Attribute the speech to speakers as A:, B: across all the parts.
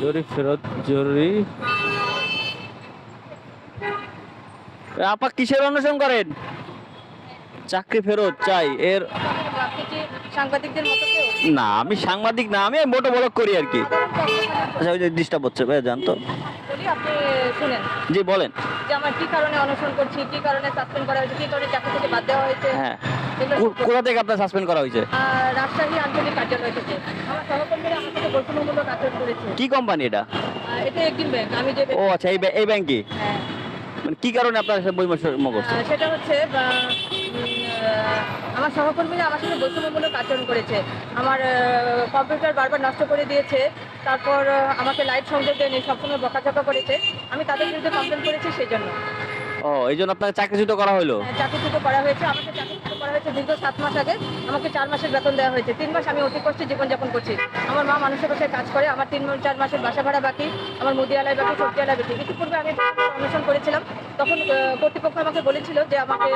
A: জরুরি ফেরত জরুরি। আপা কিসের অনুসরণ করেন? চাকরি ফেরত চাই এর
B: আপনি সাংবাদিকদের মতো
A: না আমি সাংবাদিক না আমি মোটো বলক করি আর কি। আচ্ছা ওই যে ডিস্টার্ব হচ্ছে ভাই জানতো
B: বলি আপনি শুনেন।
A: জি বলেন।
B: যে আমার কি কারণে অনশন করছি কি কারণে সাসপেন্ড করা হয়েছে কি কারণে চাকরি থেকে বাদ দেওয়া হয়েছে
A: হ্যাঁ। কোথা থেকে আপনার সাসপেন্ড করা হয়েছে?
B: রাজশাহী আঞ্চলিক কার্যালয় থেকে। আমার বৈষম্যমূলক আচরণ করেছে।
A: কি কোম্পানি এটা?
B: এটা একদিন ব্যাংক আমি যে
A: ও আচ্ছা এই এই ব্যাংকে মানে কি কারণে আপনার সাথে করছে
B: সেটা হচ্ছে আমার সহকর্মীরা আমার সাথে বৈষম্যমূলক আচরণ করেছে। আমার কম্পিউটার বারবার নষ্ট করে দিয়েছে। তারপর আমাকে লাইট সংযোগ দেয়নি সবসময় বকাঝকা করেছে। আমি তাদের বিরুদ্ধে কমপ্লেন করেছি সেই জন্য।
A: ও এই জন্য আপনাকে চাকরিচ্যুত করা হলো?
B: হ্যাঁ, চাকরিচ্যুত করা হয়েছে। আমাকে চাকরিচ্যুত করা হয়েছে দীর্ঘ সাত মাস আগে। আমাকে চার মাসের বেতন দেওয়া হয়েছে। তিন মাস আমি অতি কষ্টে জীবনযাপন করছি। আমার মা মানুষের বাসায় কাজ করে আমার তিন চার মাসের বাসা ভাড়া বাকি আমার মুদিয়ালায় বাকি সবজিয়ালায় বাকি। ইতিপূর্বে আমি অনুসরণ করেছিলাম। তখন কর্তৃপক্ষ আমাকে বলেছিল যে আমাকে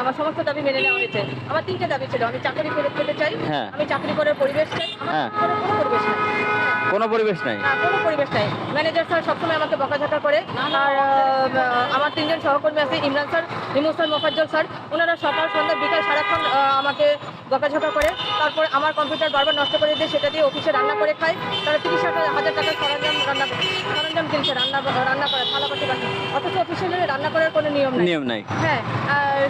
B: আমার সমস্ত দাবি মেনে নেওয়া হয়েছে। আমার তিনটে দাবি ছিল। আমি চাকরি ফেরত পেতে চাই
A: হ্যাঁ।
B: আমি চাকরি করার পরিবেশ চাই আমার
A: হ্যাঁ।
B: কোনো পরিবেশ নেই।
A: কোনো পরিবেশ নাই?
B: কোনো পরিবেশ নাই। ম্যানেজার স্যার সবসময় আমাকে বকাঝকা করে। আর আমার তিনজন সহকর্মী আছে Imran sir Himu sir Mofazzal sir ওনারা সকাল সন্ধ্যা বিকাল সারাক্ষণ আমাকে বকাঝকা করে। তারপর আমার কম্পিউটার বারবার নষ্ট করে দিয়ে সেটা দিয়ে অফিসে রান্না করে খায়। তারা তিরিশ হাজার টাকার সরঞ্জাম রান্না সরঞ্জাম কিনছে রান্না রান্না করে থালা বাটি বাসন অথচ অফিসে রান্না করার কোনো নিয়ম নেই।
A: নিয়ম নাই।
B: হ্যাঁ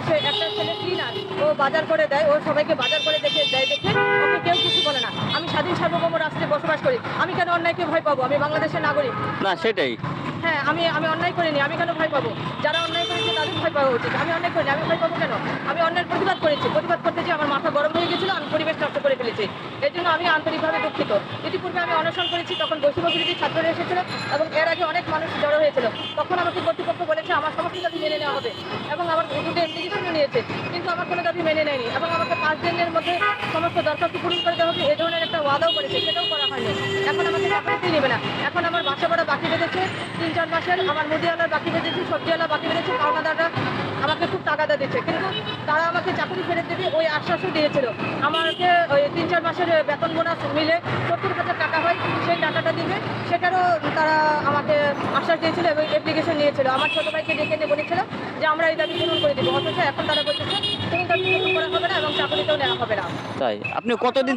B: সে একটা ছেলে ক্লিনার ও বাজার করে দেয় ও সবাইকে বাজার করে দেখে দেয় দেখে ওকে কেউ কিছু বলে না। আমি স্বাধীন সার্বভৌম রাষ্ট্রে বসবাস করি। আমি কেন অন্যায়কে ভয় পাবো? আমি বাংলাদেশের নাগরিক।
A: না সেটাই।
B: হ্যাঁ আমি আমি অন্যায় করিনি, আমি কেন ভয় পাবো? যারা অন্যায় করেছে তাদের ভয় পাওয়া উচিত। আমি অন্যায় করিনি, আমি ভয় পাবো কেন? আমি অন্যায় প্রতিবাদ করেছি। প্রতিবাদ করতে যে আমার মাথা গরম হয়ে গেছিল, আমি পরিবেশ নষ্ট করে ফেলেছি। এর জন্য আমি আন্তরিকভাবে দুঃখিত। ইতিপূর্বে আমি অনশন করেছি, তখন বৈষম্য বিরোধী ছাত্ররা এসেছিল এবং এর আগে অনেক মানুষ জড়ো হয়েছিল। তখন আমাকে কর্তৃপক্ষ বলেছে, আমার সমস্ত দাবি মেনে নেওয়া হবে। এবং আমার দুটো অ্যাপ্লিকেশনও নিয়েছে। কিন্তু আমার কোনো দাবি মেনে নেয়নি এবং আমাকে পাঁচ দিনের মধ্যে সমস্ত দরখাস্ত পূরণ করে দেওয়া হবে। এ ধরনের একটা ওয়াদাও করেছে, সেটাও করা হয়নি। এখন আমাকে নেবে না। এখন আমার বাসা ভাড়া বাকি চার মাসের আমার মুদিওয়ালার বাকি বেঁধেছে সবজিওয়ালা বাকি বেঁধেছে, পাওনাদাররা আমাকে খুব টাকাটা দিচ্ছে। কিন্তু তারা আমাকে চাকরি ফেরত দেবে ওই আশ্বাসও দিয়েছিল। আমাকে ওই তিন চার মাসের বেতন বোনাস মিলে সত্তর হাজার টাকা হয়, সেই টাকাটা দিবে সেটারও তারা আমাকে আশ্বাস দিয়েছিল এবং অ্যাপ্লিকেশন নিয়েছিল। আমার ছোটো ভাইকে ডেকে নিয়ে বলেছিল যে আমরা এই দাবি পূরণ করে দেবো। অথচ এখন তারা বলতেছে কোনো দাবি পূরণ করা হবে না এবং চাকরিতেও নেওয়া হবে না।
A: তাই? আপনি কতদিন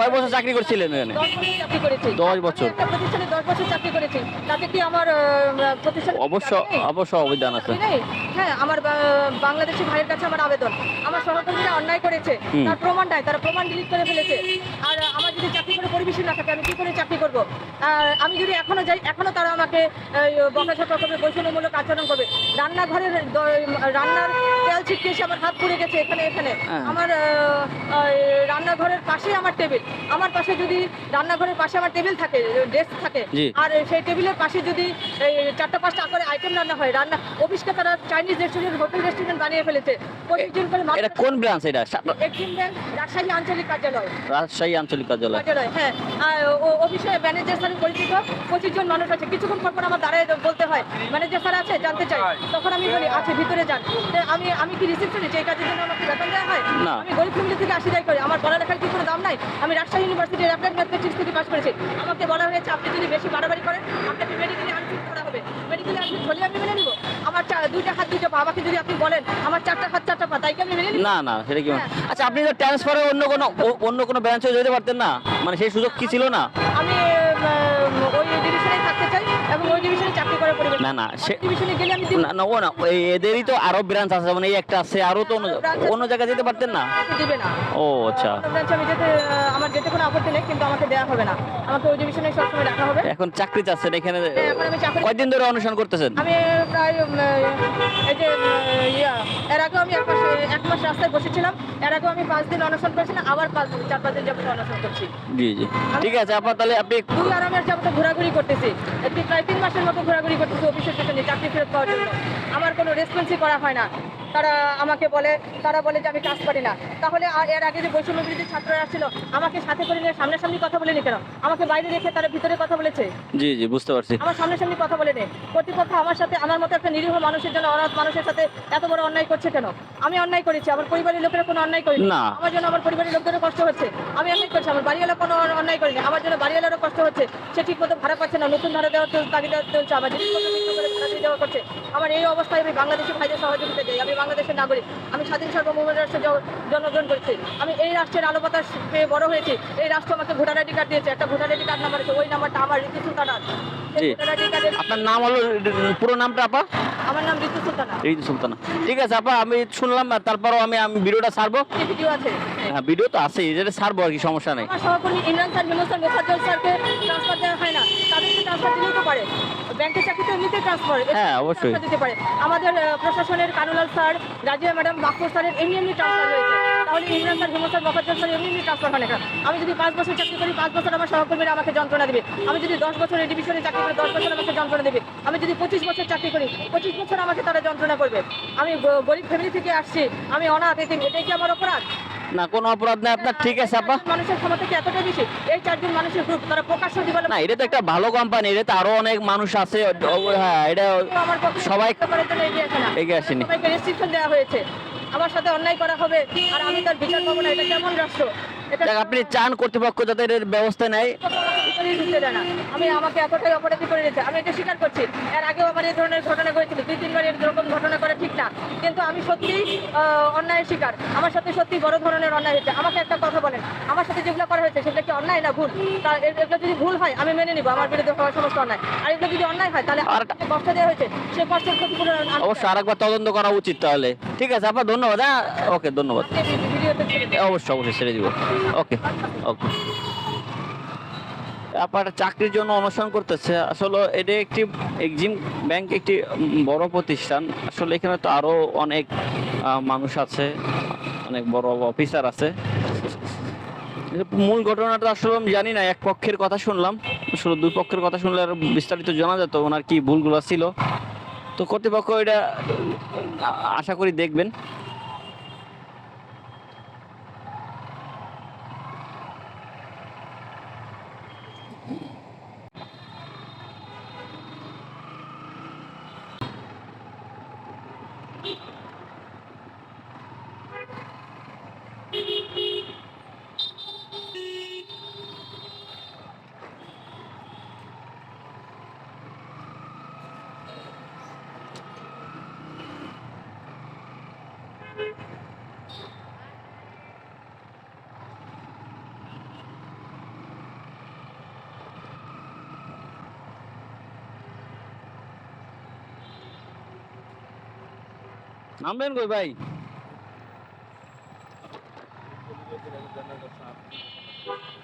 A: কয় বছর চাকরি করছিলেন এখানে?
B: চাকরি করেছি।
A: দশ বছর।
B: একটা প্রতিষ্ঠানে দশ বছর চাকরি করেছি। তাতে কি আমার প্রতিষ্ঠান
A: অবশ্য অবশ্য অবদান আছে।
B: হ্যাঁ আমার বাংলাদেশি ভাইয়ের কাছে আমার আবেদন। আমার সহকর্মীরা অন্যায় করেছে। তার প্রমাণ নাই তারা প্রমাণ ডিলিট করে ফেলেছে। আর যদি চাকরি করে পরিবেশই না থাকে আমি কি করে চাকরি করব? আমি যদি এখনও যাই এখনও তারা আমাকে বকাঝকা করবে বৈষম্যমূলক আচরণ করবে। রান্নাঘরের রান্নার তেল ছিটকে এসে আমার হাত পুড়ে গেছে এখানে এখানে।
A: হ্যাঁ।
B: আমার রান্নাঘরের পাশেই আমার টেবিল। আমার পাশে যদি রান্নাঘরের পাশে আমার টেবিল থাকে ডেস্ক থাকে আর সেই টেবিলের পাশে যদি চারটা পাঁচটা করে আইটেম রান্না হয় রান্না অফিসকে তারা চাইনিজ রেস্টুরেন্ট হোটেল রেস্টুরেন্ট বানিয়ে ফেলেছে। জন করে
A: এটা কোন ব্রাঞ্চ এটা?
B: এক্সিম ব্যাংক রাজশাহী আঞ্চলিক কার্যালয়।
A: রাজশাহী আঞ্চলিক কার্যালয়।
B: কার্যালয় হ্যাঁ অফিসে ম্যানেজার স্যার পরিচিত পঁচিশ জন মানুষ আছে। কিছুক্ষণ পর পর আমার দাঁড়ায় বলতে হয় ম্যানেজার স্যার আছে জানতে চাই। তখন আমি বলি আছে ভিতরে যান। আমি আমি কি রিসেপশনে যে কাজের জন্য আমাকে বেতন দেওয়া হয়?
A: না।
B: আমি গরিব ফ্যামিলি থেকে আসি যাই করি। আমার পড়ালেখার কি কোনো দাম নাই। আমি রাজশাহী ইউনিভার্সিটির অ্যাপ্লাইড ম্যাথমেটিক্স থেকে পাস করেছি। আমাকে বলা হয়েছে আপনি যদি বেশি বাড়াবাড়ি করেন আপনাকে মেডিকেলে আনফিট করা হবে। মেডিকেলে আনফিট হলে আমি মেনে নিব। আমার চা- দুইটা হাত দুইটা পা। আমাকে যদি আপনি বলেন আমার চারটা হাত চারটা পা তাই কি আপনি মেনে
A: না না সেটা কি
B: হ্যাঁ।
A: আচ্ছা আপনি তো ট্রান্সফারে অন্য কোনো অন্য কোনো ব্রাঞ্চে যেতে পারতেন না? মানে সেই সুযোগ কি ছিল না?
B: আমি
A: না না না না ও না এদেরই তো আরও ব্রাঞ্চ আছে যেমন এই একটা আছে আরও তো অন্য জায়গায় যেতে পারতেন না?
B: দিবে না
A: ও আচ্ছা।
B: অন্য আমি যেতে আমার যেতে কোনো আপত্তি নেই কিন্তু আমাকে দেওয়া হবে না। আমাকে ওই ডিভিশনে সবসময় রাখা হবে।
A: এখন চাকরি চাচ্ছেন এখানে
B: হ্যাঁ,
A: কয়দিন ধরে অনুসরণ করতেছেন?
B: আমি প্রায় এই যে ইয়া এর আগেও আমি এক মাস এক মাস রাস্তায় বসেছিলাম এর আগেও আমি পাঁচ দিন অনশন করেছিলাম আবার পাঁচ দিন চার পাঁচ দিন যাবত অনশন করছি।
A: জি জি। ঠিক আছে আপনার তাহলে আপনি
B: দুই আরামের যাবত ঘোরাঘুরি করতেছি। প্রায় তিন মাসের মতো ঘোরাঘুরি করতেছি অফিসের পেছনে চাকরি ফেরত পাওয়ার জন্য। আমার কোনো রেসপন্সই করা হয় না। তারা আমাকে বলে তারা বলে যে আমি কাজ পারি না। তাহলে এর আগে যে বৈষম্য বিরোধী ছাত্ররা আসছিল আমাকে সাথে করে নিয়ে সামনাসামনি কথা বলেনি কেন? আমাকে বাইরে রেখে তারা ভিতরে কথা বলেছে?
A: জি জি বুঝতে পারছি।
B: আমার সামনাসামনি কথা বলে নেই কর্তৃপক্ষ আমার সাথে আমার মতো একটা নিরীহ মানুষের জন্য অনাথ মানুষের সাথে এত বড় অন্যায় করছে কেন? আমি অন্যায় করেছি আমার পরিবারের লোকেরা কোনো অন্যায় করেনি।
A: না।
B: আমার জন্য আমার পরিবারের লোকদেরও কষ্ট হচ্ছে। আমি অন্যায় করছি আমার বাড়িওয়ালা কোনো অন্যায় করেনি। আমার জন্য বাড়িওয়ালারও কষ্ট হচ্ছে। সে ঠিক মতো ভাড়া পাচ্ছে না নতুন ভাড়া দেওয়ার চল- তাগিদা চলছে আমার জিনিসপত্র করে ভাড়া দিয়ে দেওয়া করছে। আমার এই অবস্থায় আমি বাংলাদেশি ভাইদের সহযোগিতা চাই। আমি বাংলাদেশের নাগরিক। আমি স্বাধীন সার্বভৌম রাষ্ট্রে জন্মগ্রহণ করেছি আমি এই রাষ্ট্রের আলো বাতাস পেয়ে বড় হয়েছি। এই রাষ্ট্র আমাকে ভোটার আইডি কার্ড দিয়েছে। একটা ভোটার আইডি কার্ড নাম্বার আছে। ওই নাম্বারটা আমার ঋতু সুলতানার
A: আপনার নাম হলো পুরো নামটা আপা?
B: আমার নাম ঋতু সুলতানা।
A: ঋতু সুলতানা। ঠিক আছে আপা আমি শুনলাম তারপরও আমি আমি ভিডিওটা
B: সারবো ভিডিও আছে।
A: হ্যাঁ ভিডিও তো আছে এটা ছাড়বো আর কি সমস্যা নেই।
B: সহকর্মী ইমরান স্যার হিমন্ত স্যার মোফাজ্জল স্যারকে ট্রান্সফার দেওয়া হয় না। তাদেরকে ট্রান্সফার দিলেই তো পারে। ব্যাংকের চাকরিতে এমনিতে ট্রান্সফার
A: হ্যাঁ, অবশ্যই।
B: দিতে পারে। আমাদের প্রশাসনের কানুলাল স্যার রাজিয়া ম্যাডাম বাক্কর স্যারের এমনি এমনি ট্রান্সফার হয়েছে। তাহলে Imran sir Himanta sir Mofazzal sir এমনি এমনি ট্রান্সফার হয় না আমি যদি পাঁচ বছর চাকরি করি পাঁচ বছর আমার সহকর্মীরা আমাকে যন্ত্রণা দেবে। আমি যদি দশ বছর এই ডিভিশনে চাকরি করি দশ বছর আমাকে যন্ত্রণা দেবে। আমি যদি পঁচিশ বছর চাকরি করি পঁচিশ বছর আমাকে তারা যন্ত্রণা করবে। আমি গরিব ফ্যামিলি থেকে আসছি আমি অনাথ এটাই কি আমার অপরাধ?
A: না কোনো অপরাধ নাই আপনার ঠিক আছে আপা।
B: মানুষের ক্ষমতা কি এতটাই বেশি? এই চারজন মানুষের গ্রুপ তারা প্রকাশ্য দিবে
A: না এটা তো একটা ভালো কোম্পানি এটা তো আরও অনেক মানুষ আছে হ্যাঁ এটা সবাই
B: এগিয়ে
A: আসেনি।
B: রেস্ট্রিকশন দেওয়া হয়েছে। আমার সাথে অন্যায় করা হবে আর আমি তার বিচার পাবো না এটা কেমন রাষ্ট্র?
A: আপনি চান কর্তৃপক্ষ যাতে এর ব্যবস্থা নেয়।
B: আমি আমাকে অপরাধী করে দিয়েছে? আমি এটা স্বীকার করছি। এর আগেও আমার এই ধরনের ঘটনা ঘটেছিল। দুই তিনবার এরকম ঘটনা করা ঠিক না। কিন্তু আমি অন্যায়ের শিকার। আমার সাথে সত্যি বড় ধরনের অন্যায় হয়েছে। আমাকে একটা কথা বলেন। আমার সাথে যেগুলো করা হয়েছে সেগুলো কি অন্যায় না ভুল? এগুলো যদি ভুল হয় আমি মেনে নিব। আমার বিরুদ্ধে হওয়া সমস্ত অন্যায়। আর এগুলো যদি অন্যায় হয় তাহলে
A: আর-
B: কষ্ট দেওয়া হয়েছে। সে কষ্টের ক্ষতিপূরণ আমি-
A: অবশ্যই আরেকবার তদন্ত করা উচিত তাহলে। ঠিক আছে আপা ধন্যবাদ হ্যাঁ? ওকে ধন্যবাদ। অবশ্যই অবশ্যই ছেড়ে দিব। ওকে ওকে আপনার চাকরির জন্য অনুসরণ করতেছে। আসলে এটা একটি এক্সিম ব্যাংক একটি বড় প্রতিষ্ঠান। আসলে এখানে তো আরও অনেক মানুষ আছে, অনেক বড় অফিসার আছে। মূল ঘটনাটা আসলে আমি জানি না, এক পক্ষের কথা শুনলাম। আসলে দুই পক্ষের কথা শুনলে আর বিস্তারিত জানা যেত ওনার কি ভুলগুলো ছিল। তো কর্তৃপক্ষ এটা আশা করি দেখবেন। নামবেন কই ভাই ও